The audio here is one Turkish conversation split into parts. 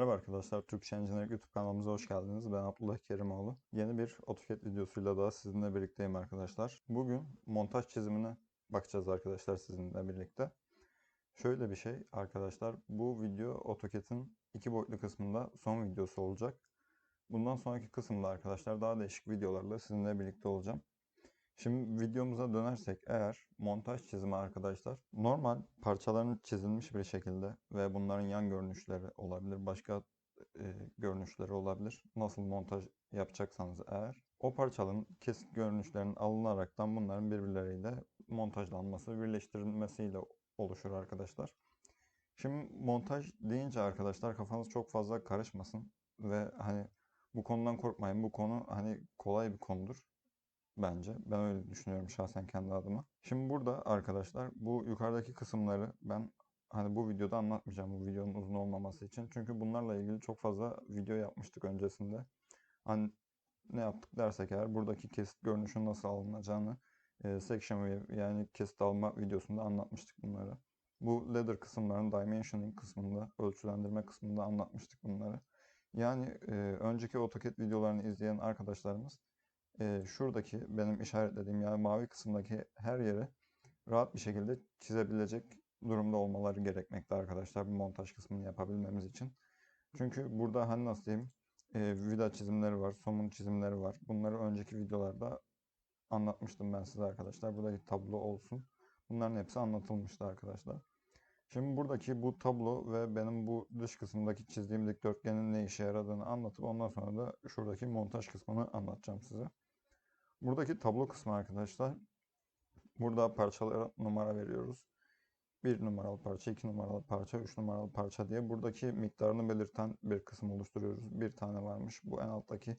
Merhaba arkadaşlar, Türkçe Engineering YouTube kanalımıza hoş geldiniz. Ben Abdullah Kerimoğlu. Yeni bir AutoCAD videosuyla daha sizinle birlikteyim arkadaşlar. Bugün montaj çizimine bakacağız arkadaşlar sizinle birlikte. Şöyle bir şey arkadaşlar, bu video AutoCAD'in iki boyutlu kısmında son videosu olacak. Bundan sonraki kısımda arkadaşlar daha değişik videolarla sizinle birlikte olacağım. Şimdi videomuza dönersek eğer montaj çizimi arkadaşlar normal parçaların çizilmiş bir şekilde ve bunların yan görünüşleri olabilir, başka e, görünüşleri olabilir. Nasıl montaj yapacaksanız eğer o parçaların kesik görünüşlerinin alınaraktan bunların birbirleriyle montajlanması, birleştirilmesiyle oluşur arkadaşlar. Şimdi montaj deyince arkadaşlar kafanız çok fazla karışmasın ve hani bu konudan korkmayın. Bu konu hani kolay bir konudur bence. Ben öyle düşünüyorum şahsen kendi adıma. Şimdi burada arkadaşlar bu yukarıdaki kısımları ben hani bu videoda anlatmayacağım bu videonun uzun olmaması için. Çünkü bunlarla ilgili çok fazla video yapmıştık öncesinde. Hani ne yaptık dersek eğer buradaki kesit görünüşün nasıl alınacağını e, section view yani kesit alma videosunda anlatmıştık bunları. Bu ladder kısımlarının dimensioning kısmında, ölçülendirme kısmında anlatmıştık bunları. Yani e, önceki AutoCAD videolarını izleyen arkadaşlarımız e, şuradaki benim işaretlediğim yani mavi kısımdaki her yeri rahat bir şekilde çizebilecek durumda olmaları gerekmekte arkadaşlar bu montaj kısmını yapabilmemiz için. Çünkü burada hani nasıl diyeyim e, vida çizimleri var, somun çizimleri var. Bunları önceki videolarda anlatmıştım ben size arkadaşlar. Buradaki tablo olsun. Bunların hepsi anlatılmıştı arkadaşlar. Şimdi buradaki bu tablo ve benim bu dış kısımdaki çizdiğim dikdörtgenin ne işe yaradığını anlatıp ondan sonra da şuradaki montaj kısmını anlatacağım size. Buradaki tablo kısmı arkadaşlar. Burada parçalara numara veriyoruz. 1 numaralı parça, 2 numaralı parça, 3 numaralı parça diye buradaki miktarını belirten bir kısım oluşturuyoruz. Bir tane varmış. Bu en alttaki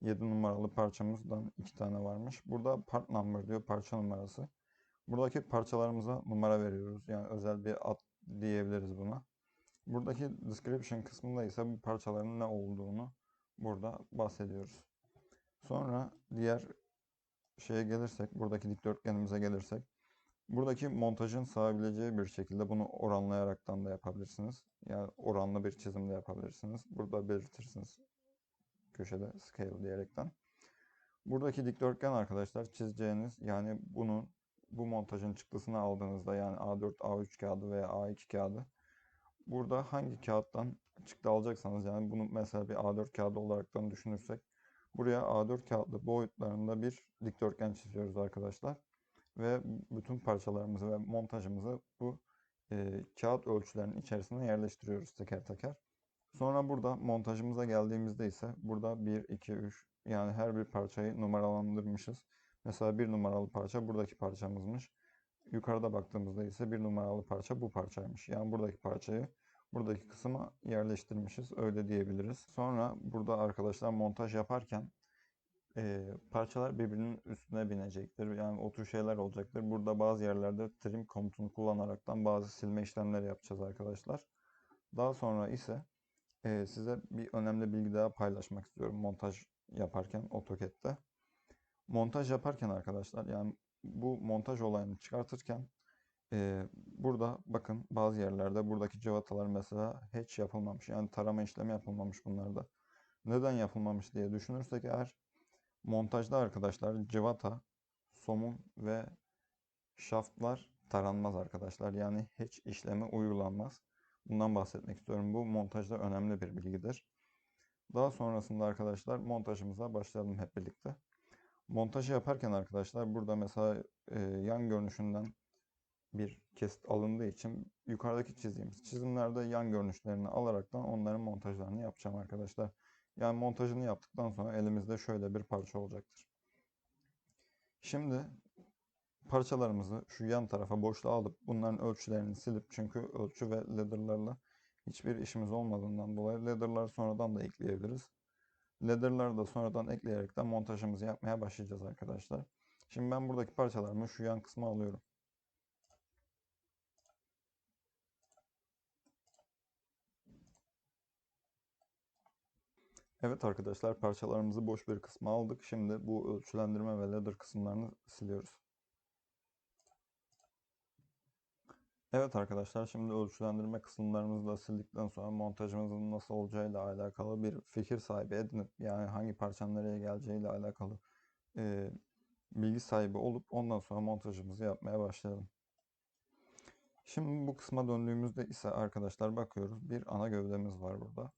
7 numaralı parçamızdan 2 tane varmış. Burada part number diyor, parça numarası. Buradaki parçalarımıza numara veriyoruz. Yani özel bir ad diyebiliriz buna. Buradaki description kısmında ise bu parçaların ne olduğunu burada bahsediyoruz. Sonra diğer şeye gelirsek, buradaki dikdörtgenimize gelirsek, buradaki montajın sığabileceği bir şekilde bunu oranlayaraktan da yapabilirsiniz. Yani oranlı bir çizim de yapabilirsiniz. Burada belirtirsiniz köşede scale diyerekten. Buradaki dikdörtgen arkadaşlar çizeceğiniz yani bunun bu montajın çıktısını aldığınızda yani A4, A3 kağıdı veya A2 kağıdı burada hangi kağıttan çıktı alacaksanız yani bunu mesela bir A4 kağıdı olaraktan düşünürsek buraya A4 kağıtlı boyutlarında bir dikdörtgen çiziyoruz arkadaşlar. Ve bütün parçalarımızı ve montajımızı bu e, kağıt ölçülerinin içerisine yerleştiriyoruz teker teker. Sonra burada montajımıza geldiğimizde ise burada 1, 2, 3 yani her bir parçayı numaralandırmışız. Mesela bir numaralı parça buradaki parçamızmış. Yukarıda baktığımızda ise bir numaralı parça bu parçaymış. Yani buradaki parçayı buradaki kısma yerleştirmişiz. Öyle diyebiliriz. Sonra burada arkadaşlar montaj yaparken e, parçalar birbirinin üstüne binecektir. Yani o tür şeyler olacaktır. Burada bazı yerlerde trim komutunu kullanaraktan bazı silme işlemleri yapacağız arkadaşlar. Daha sonra ise e, size bir önemli bilgi daha paylaşmak istiyorum montaj yaparken AutoCAD'de. Montaj yaparken arkadaşlar yani bu montaj olayını çıkartırken e, burada bakın bazı yerlerde buradaki cıvatalar mesela hiç yapılmamış. Yani tarama işlemi yapılmamış bunlarda. Neden yapılmamış diye düşünürsek eğer montajda arkadaşlar cıvata, somun ve şaftlar taranmaz arkadaşlar. Yani hiç işlemi uygulanmaz. Bundan bahsetmek istiyorum. Bu montajda önemli bir bilgidir. Daha sonrasında arkadaşlar montajımıza başlayalım hep birlikte. Montajı yaparken arkadaşlar burada mesela e, yan görünüşünden bir kesit alındığı için yukarıdaki çizdiğimiz çizimlerde yan görünüşlerini alaraktan onların montajlarını yapacağım arkadaşlar. Yani montajını yaptıktan sonra elimizde şöyle bir parça olacaktır. Şimdi parçalarımızı şu yan tarafa boşluğa alıp bunların ölçülerini silip çünkü ölçü ve ladderlarla hiçbir işimiz olmadığından dolayı ladderlar sonradan da ekleyebiliriz. Ladder'ları da sonradan ekleyerekten montajımızı yapmaya başlayacağız arkadaşlar. Şimdi ben buradaki parçalarımı şu yan kısma alıyorum. Evet arkadaşlar parçalarımızı boş bir kısma aldık. Şimdi bu ölçülendirme ve ladder kısımlarını siliyoruz. Evet arkadaşlar şimdi ölçülendirme kısımlarımızı da sildikten sonra montajımızın nasıl olacağıyla alakalı bir fikir sahibi edinip yani hangi parçanın nereye geleceğiyle alakalı e, bilgi sahibi olup ondan sonra montajımızı yapmaya başlayalım. Şimdi bu kısma döndüğümüzde ise arkadaşlar bakıyoruz bir ana gövdemiz var burada.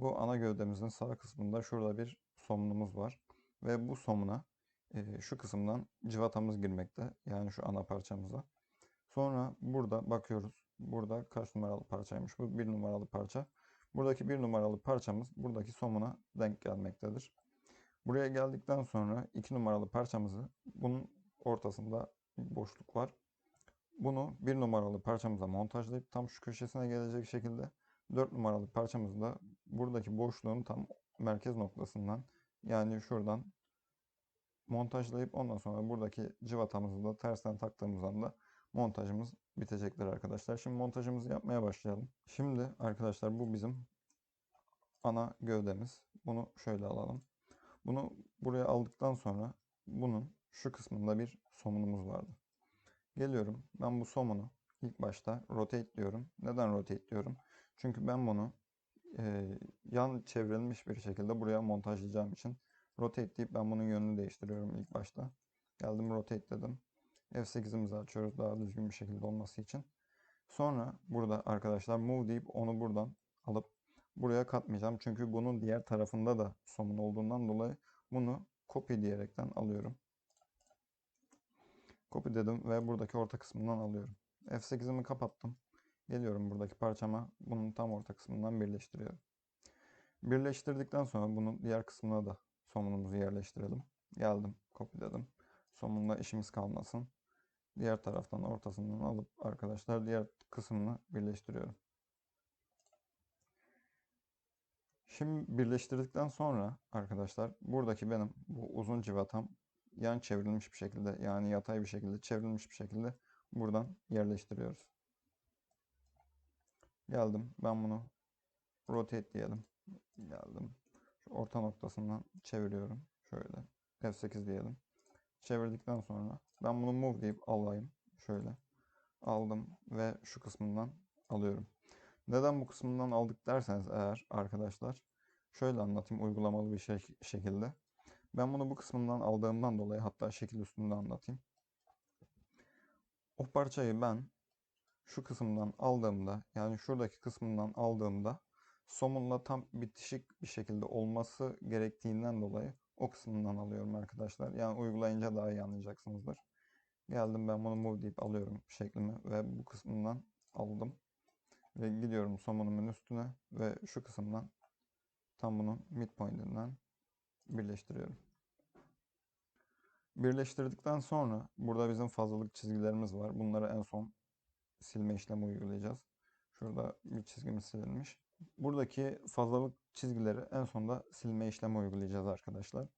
Bu ana gövdemizin sağ kısmında şurada bir somunumuz var ve bu somuna e, şu kısımdan cıvatamız girmekte yani şu ana parçamıza. Sonra burada bakıyoruz. Burada kaç numaralı parçaymış bu? Bir numaralı parça. Buradaki bir numaralı parçamız buradaki somuna denk gelmektedir. Buraya geldikten sonra iki numaralı parçamızı bunun ortasında boşluk var. Bunu bir numaralı parçamıza montajlayıp tam şu köşesine gelecek şekilde 4 numaralı parçamızı da buradaki boşluğun tam merkez noktasından yani şuradan montajlayıp ondan sonra buradaki cıvatamızı da tersten taktığımız anda montajımız bitecektir arkadaşlar. Şimdi montajımızı yapmaya başlayalım. Şimdi arkadaşlar bu bizim ana gövdemiz. Bunu şöyle alalım. Bunu buraya aldıktan sonra bunun şu kısmında bir somunumuz vardı. Geliyorum. Ben bu somunu ilk başta rotate diyorum. Neden rotate diyorum? Çünkü ben bunu e, yan çevrilmiş bir şekilde buraya montajlayacağım için rotate deyip ben bunun yönünü değiştiriyorum ilk başta. Geldim rotate dedim. F8'imizi açıyoruz daha düzgün bir şekilde olması için. Sonra burada arkadaşlar move deyip onu buradan alıp buraya katmayacağım. Çünkü bunun diğer tarafında da somun olduğundan dolayı bunu copy diyerekten alıyorum. Copy dedim ve buradaki orta kısmından alıyorum. F8'imi kapattım. Geliyorum buradaki parçama bunun tam orta kısmından birleştiriyorum. Birleştirdikten sonra bunun diğer kısmına da somunumuzu yerleştirelim. Geldim, copy dedim. Somunla işimiz kalmasın. Diğer taraftan ortasından alıp arkadaşlar diğer kısmını birleştiriyorum. Şimdi birleştirdikten sonra arkadaşlar buradaki benim bu uzun civatam yan çevrilmiş bir şekilde yani yatay bir şekilde çevrilmiş bir şekilde buradan yerleştiriyoruz. Geldim ben bunu rotate diyelim. Geldim. Şu orta noktasından çeviriyorum. Şöyle F8 diyelim. Çevirdikten sonra ben bunu move deyip alayım. Şöyle aldım ve şu kısmından alıyorum. Neden bu kısmından aldık derseniz eğer arkadaşlar şöyle anlatayım uygulamalı bir şey, şekilde. Ben bunu bu kısmından aldığımdan dolayı hatta şekil üstünde anlatayım. O parçayı ben şu kısımdan aldığımda yani şuradaki kısmından aldığımda somunla tam bitişik bir şekilde olması gerektiğinden dolayı o kısmından alıyorum arkadaşlar. Yani uygulayınca daha iyi anlayacaksınızdır. Geldim ben bunu move deyip alıyorum şeklimi ve bu kısmından aldım. Ve gidiyorum somunumun üstüne ve şu kısımdan tam bunun midpoint'inden birleştiriyorum. Birleştirdikten sonra burada bizim fazlalık çizgilerimiz var. Bunları en son silme işlemi uygulayacağız. Şurada bir çizgimiz silinmiş. Buradaki fazlalık çizgileri en sonda silme işlemi uygulayacağız arkadaşlar.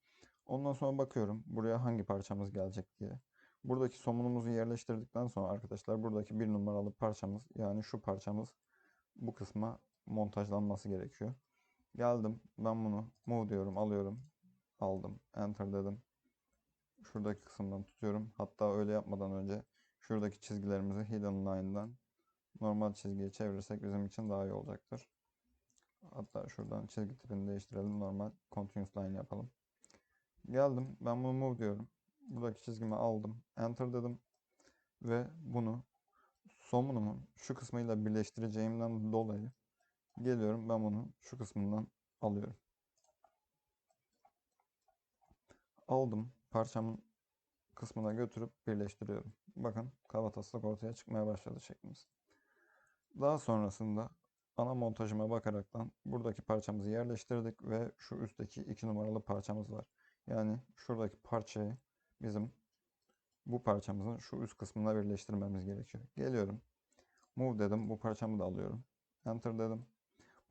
Ondan sonra bakıyorum buraya hangi parçamız gelecek diye. Buradaki somunumuzu yerleştirdikten sonra arkadaşlar buradaki bir numaralı parçamız yani şu parçamız bu kısma montajlanması gerekiyor. Geldim ben bunu move diyorum alıyorum aldım enter dedim. Şuradaki kısımdan tutuyorum. Hatta öyle yapmadan önce şuradaki çizgilerimizi hidden line'dan normal çizgiye çevirirsek bizim için daha iyi olacaktır. Hatta şuradan çizgi tipini değiştirelim. Normal continuous line yapalım. Geldim. Ben bunu move diyorum. Buradaki çizgimi aldım. Enter dedim. Ve bunu somunumun şu kısmıyla birleştireceğimden dolayı geliyorum. Ben bunu şu kısmından alıyorum. Aldım. Parçamın kısmına götürüp birleştiriyorum. Bakın kavataslak ortaya çıkmaya başladı şeklimiz. Daha sonrasında ana montajıma bakaraktan buradaki parçamızı yerleştirdik ve şu üstteki iki numaralı parçamız var. Yani şuradaki parçayı bizim bu parçamızın şu üst kısmına birleştirmemiz gerekiyor. Geliyorum. Move dedim. Bu parçamı da alıyorum. Enter dedim.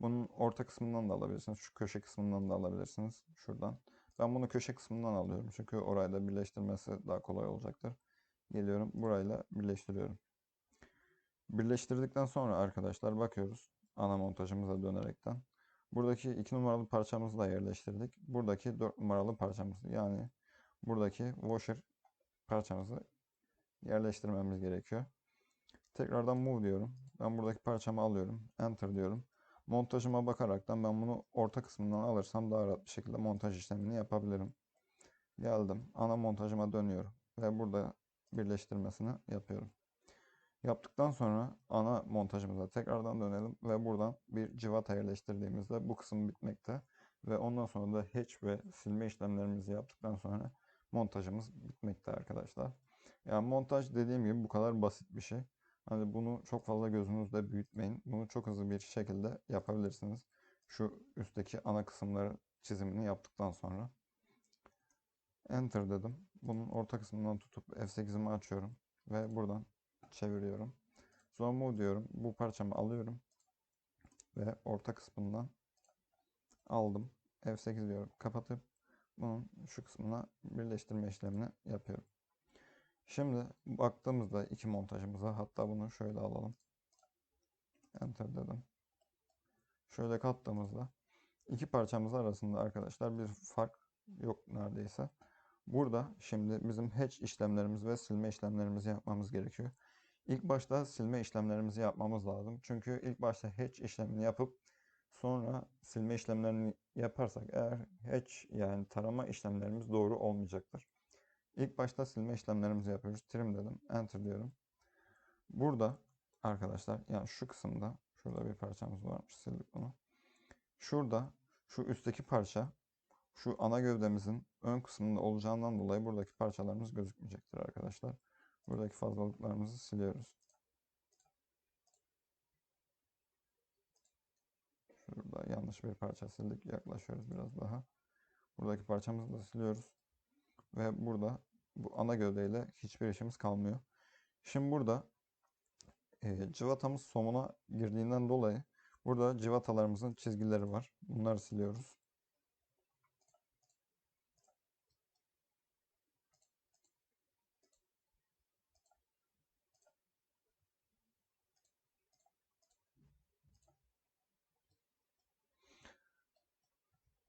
Bunun orta kısmından da alabilirsiniz. Şu köşe kısmından da alabilirsiniz. Şuradan. Ben bunu köşe kısmından alıyorum. Çünkü orayla birleştirmesi daha kolay olacaktır. Geliyorum. Burayla birleştiriyorum. Birleştirdikten sonra arkadaşlar bakıyoruz ana montajımıza dönerekten. Buradaki 2 numaralı parçamızı da yerleştirdik. Buradaki 4 numaralı parçamızı yani buradaki washer parçamızı yerleştirmemiz gerekiyor. Tekrardan move diyorum. Ben buradaki parçamı alıyorum. Enter diyorum. Montajıma bakaraktan ben bunu orta kısmından alırsam daha rahat bir şekilde montaj işlemini yapabilirim. Geldim. Ana montajıma dönüyorum. Ve burada birleştirmesini yapıyorum. Yaptıktan sonra ana montajımıza tekrardan dönelim ve buradan bir civata yerleştirdiğimizde bu kısım bitmekte. Ve ondan sonra da hatch ve silme işlemlerimizi yaptıktan sonra montajımız bitmekte arkadaşlar. Yani montaj dediğim gibi bu kadar basit bir şey. Hani bunu çok fazla gözünüzde büyütmeyin. Bunu çok hızlı bir şekilde yapabilirsiniz. Şu üstteki ana kısımları çizimini yaptıktan sonra. Enter dedim. Bunun orta kısmından tutup F8'imi açıyorum. Ve buradan çeviriyorum. Sonra move diyorum. Bu parçamı alıyorum. Ve orta kısmından aldım. F8 diyorum. Kapatıp bunun şu kısmına birleştirme işlemini yapıyorum. Şimdi baktığımızda iki montajımıza hatta bunu şöyle alalım. Enter dedim. Şöyle kattığımızda iki parçamız arasında arkadaşlar bir fark yok neredeyse. Burada şimdi bizim hatch işlemlerimiz ve silme işlemlerimizi yapmamız gerekiyor. İlk başta silme işlemlerimizi yapmamız lazım. Çünkü ilk başta hatch işlemini yapıp sonra silme işlemlerini yaparsak eğer hatch yani tarama işlemlerimiz doğru olmayacaktır. İlk başta silme işlemlerimizi yapıyoruz. Trim dedim. Enter diyorum. Burada arkadaşlar yani şu kısımda şurada bir parçamız varmış. Sildik bunu. Şurada şu üstteki parça şu ana gövdemizin ön kısmında olacağından dolayı buradaki parçalarımız gözükmeyecektir arkadaşlar. Buradaki fazlalıklarımızı siliyoruz. Şurada yanlış bir parça sildik. Yaklaşıyoruz biraz daha. Buradaki parçamızı da siliyoruz. Ve burada bu ana gövdeyle hiçbir işimiz kalmıyor. Şimdi burada e, cıvatamız somuna girdiğinden dolayı burada cıvatalarımızın çizgileri var. Bunları siliyoruz.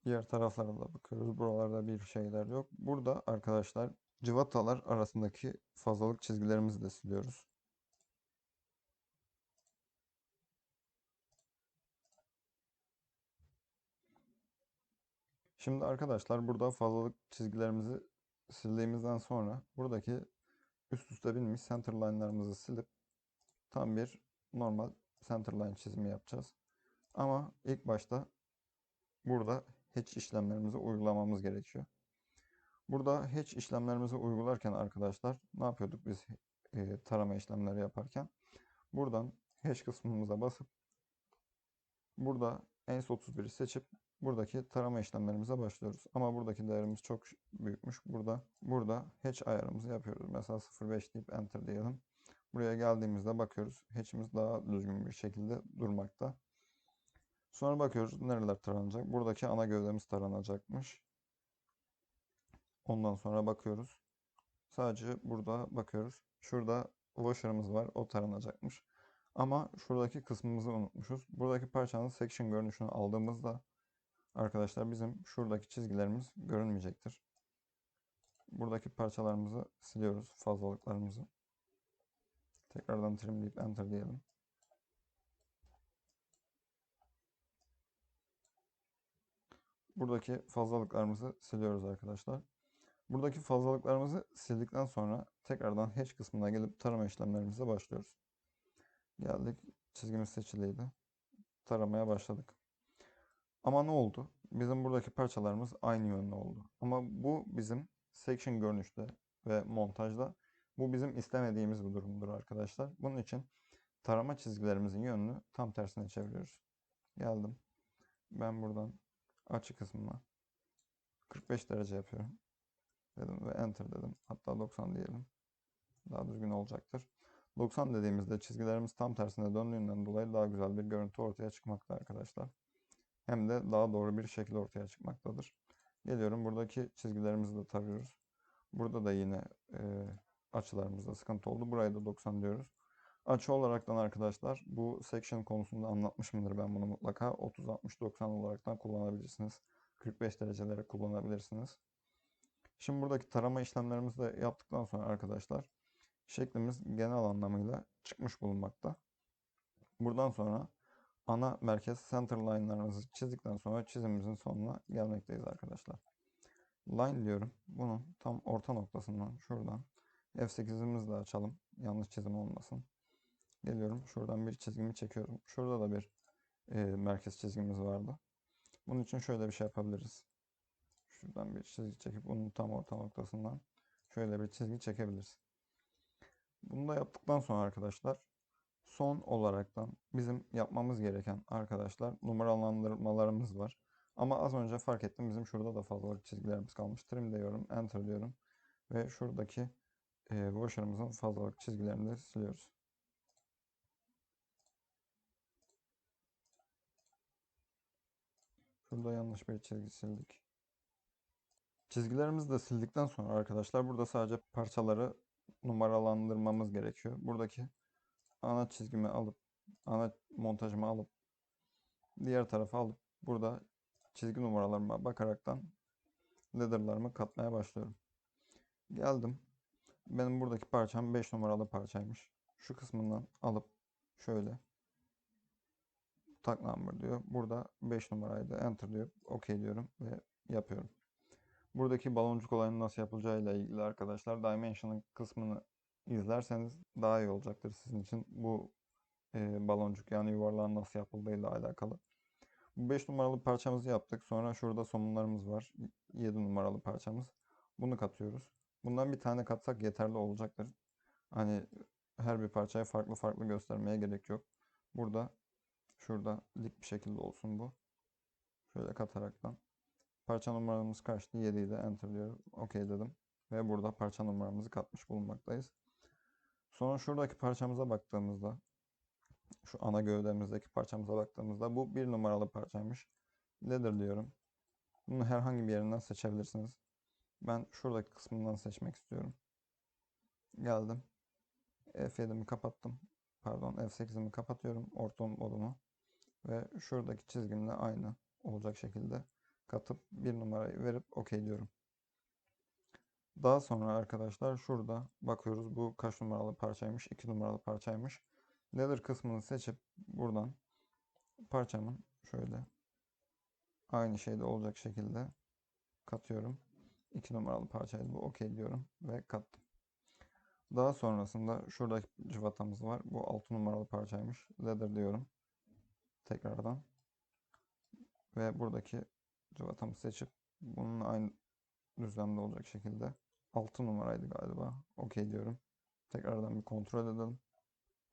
Diğer taraflara da bakıyoruz. Buralarda bir şeyler yok. Burada arkadaşlar cıvatalar arasındaki fazlalık çizgilerimizi de siliyoruz. Şimdi arkadaşlar burada fazlalık çizgilerimizi sildiğimizden sonra buradaki üst üste binmiş center line'larımızı silip tam bir normal center line çizimi yapacağız. Ama ilk başta burada hatch işlemlerimizi uygulamamız gerekiyor. Burada hatch işlemlerimizi uygularken arkadaşlar ne yapıyorduk biz e, tarama işlemleri yaparken? Buradan hatch kısmımıza basıp burada ENS 31'i seçip buradaki tarama işlemlerimize başlıyoruz. Ama buradaki değerimiz çok büyükmüş. Burada burada hatch ayarımızı yapıyoruz. Mesela 0.5 deyip enter diyelim. Buraya geldiğimizde bakıyoruz. Hatch'imiz daha düzgün bir şekilde durmakta. Sonra bakıyoruz nereler taranacak. Buradaki ana gövdemiz taranacakmış. Ondan sonra bakıyoruz. Sadece burada bakıyoruz. Şurada washer'ımız var. O taranacakmış. Ama şuradaki kısmımızı unutmuşuz. Buradaki parçanın section görünüşünü aldığımızda arkadaşlar bizim şuradaki çizgilerimiz görünmeyecektir. Buradaki parçalarımızı siliyoruz. Fazlalıklarımızı. Tekrardan trimleyip enter diyelim. buradaki fazlalıklarımızı siliyoruz arkadaşlar. Buradaki fazlalıklarımızı sildikten sonra tekrardan hatch kısmına gelip tarama işlemlerimize başlıyoruz. Geldik. Çizgimiz seçiliydi. Taramaya başladık. Ama ne oldu? Bizim buradaki parçalarımız aynı yönlü oldu. Ama bu bizim section görünüşte ve montajda bu bizim istemediğimiz bir durumdur arkadaşlar. Bunun için tarama çizgilerimizin yönünü tam tersine çeviriyoruz. Geldim. Ben buradan açı kısmına 45 derece yapıyorum. Dedim ve enter dedim. Hatta 90 diyelim. Daha düzgün olacaktır. 90 dediğimizde çizgilerimiz tam tersine döndüğünden dolayı daha güzel bir görüntü ortaya çıkmakta arkadaşlar. Hem de daha doğru bir şekilde ortaya çıkmaktadır. Geliyorum buradaki çizgilerimizi de tarıyoruz. Burada da yine e, açılarımızda sıkıntı oldu. Burayı da 90 diyoruz. Açı olaraktan arkadaşlar bu section konusunda anlatmışımdır ben bunu mutlaka. 30 60 90 olaraktan kullanabilirsiniz. 45 derecelere kullanabilirsiniz. Şimdi buradaki tarama işlemlerimizi de yaptıktan sonra arkadaşlar Şeklimiz genel anlamıyla çıkmış bulunmakta. Buradan sonra ana merkez center line'larımızı çizdikten sonra çizimimizin sonuna gelmekteyiz arkadaşlar. Line diyorum. Bunun tam orta noktasından şuradan F8'imizi de açalım. Yanlış çizim olmasın. Geliyorum. Şuradan bir çizgimi çekiyorum. Şurada da bir e, merkez çizgimiz vardı. Bunun için şöyle bir şey yapabiliriz. Şuradan bir çizgi çekip bunun tam orta noktasından şöyle bir çizgi çekebiliriz. Bunu da yaptıktan sonra arkadaşlar son olaraktan bizim yapmamız gereken arkadaşlar numaralandırmalarımız var. Ama az önce fark ettim bizim şurada da fazlalık çizgilerimiz kalmış. Trim diyorum, enter diyorum ve şuradaki e, washer'ımızın fazlalık çizgilerini de siliyoruz. Şurada yanlış bir çizgi sildik. Çizgilerimizi de sildikten sonra arkadaşlar burada sadece parçaları numaralandırmamız gerekiyor. Buradaki ana çizgimi alıp ana montajımı alıp diğer tarafa alıp burada çizgi numaralarıma bakaraktan ladder'larımı katmaya başlıyorum. Geldim. Benim buradaki parçam 5 numaralı parçaymış. Şu kısmından alıp şöyle tak number diyor. Burada 5 numaraydı. Enter diyor. OK diyorum ve yapıyorum. Buradaki baloncuk olayının nasıl yapılacağıyla ilgili arkadaşlar Dimension'ın kısmını izlerseniz daha iyi olacaktır sizin için. Bu e, baloncuk yani yuvarlağın nasıl yapıldığıyla alakalı. Bu 5 numaralı parçamızı yaptık. Sonra şurada somunlarımız var. 7 numaralı parçamız. Bunu katıyoruz. Bundan bir tane katsak yeterli olacaktır. Hani her bir parçayı farklı farklı göstermeye gerek yok. Burada şurada dik bir şekilde olsun bu. Şöyle kataraktan. Parça numaramız kaçtı? 7'yi de enter diyorum. OK dedim. Ve burada parça numaramızı katmış bulunmaktayız. Sonra şuradaki parçamıza baktığımızda şu ana gövdemizdeki parçamıza baktığımızda bu bir numaralı parçaymış. Ladder diyorum. Bunu herhangi bir yerinden seçebilirsiniz. Ben şuradaki kısmından seçmek istiyorum. Geldim. F7'mi kapattım. Pardon F8'imi kapatıyorum. Orta modumu. Ve şuradaki çizgimle aynı olacak şekilde katıp bir numarayı verip OK diyorum. Daha sonra arkadaşlar şurada bakıyoruz bu kaç numaralı parçaymış? 2 numaralı parçaymış. Ladder kısmını seçip buradan parçamın şöyle aynı şeyde olacak şekilde katıyorum. 2 numaralı parçaydı bu OK diyorum ve kattım. Daha sonrasında şuradaki cıvatamız var. Bu 6 numaralı parçaymış. Ladder diyorum. Tekrardan. Ve buradaki cıvatamı seçip bunun aynı düzlemde olacak şekilde 6 numaraydı galiba. OK diyorum. Tekrardan bir kontrol edelim.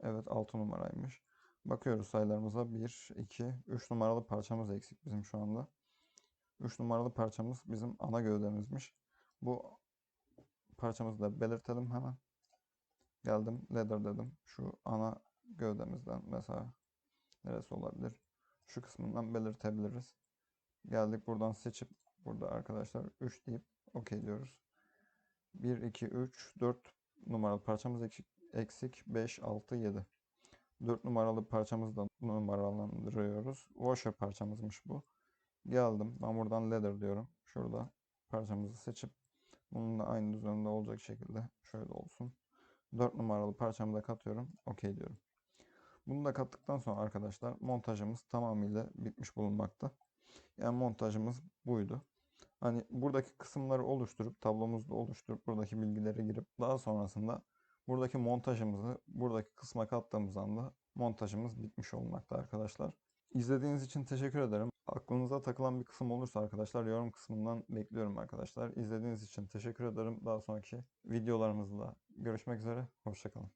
Evet 6 numaraymış. Bakıyoruz sayılarımıza 1, 2, 3 numaralı parçamız eksik bizim şu anda. 3 numaralı parçamız bizim ana gövdemizmiş. Bu parçamızı da belirtelim hemen. Geldim ladder dedim. Şu ana gövdemizden mesela neresi olabilir? Şu kısmından belirtebiliriz. Geldik buradan seçip burada arkadaşlar 3 deyip OK diyoruz. 1, 2, 3, 4 numaralı parçamız eksik, eksik 5, 6, 7. 4 numaralı parçamızı da numaralandırıyoruz. Washer parçamızmış bu. Geldim. Ben buradan ladder diyorum. Şurada parçamızı seçip bununla aynı düzeninde olacak şekilde şöyle olsun. 4 numaralı parçamı da katıyorum. OK diyorum. Bunu da kattıktan sonra arkadaşlar montajımız tamamıyla bitmiş bulunmakta. Yani montajımız buydu. Hani buradaki kısımları oluşturup tablomuzda oluşturup buradaki bilgileri girip daha sonrasında buradaki montajımızı buradaki kısma kattığımız anda montajımız bitmiş olmakta arkadaşlar. İzlediğiniz için teşekkür ederim. Aklınıza takılan bir kısım olursa arkadaşlar yorum kısmından bekliyorum arkadaşlar. İzlediğiniz için teşekkür ederim. Daha sonraki videolarımızda görüşmek üzere. Hoşçakalın.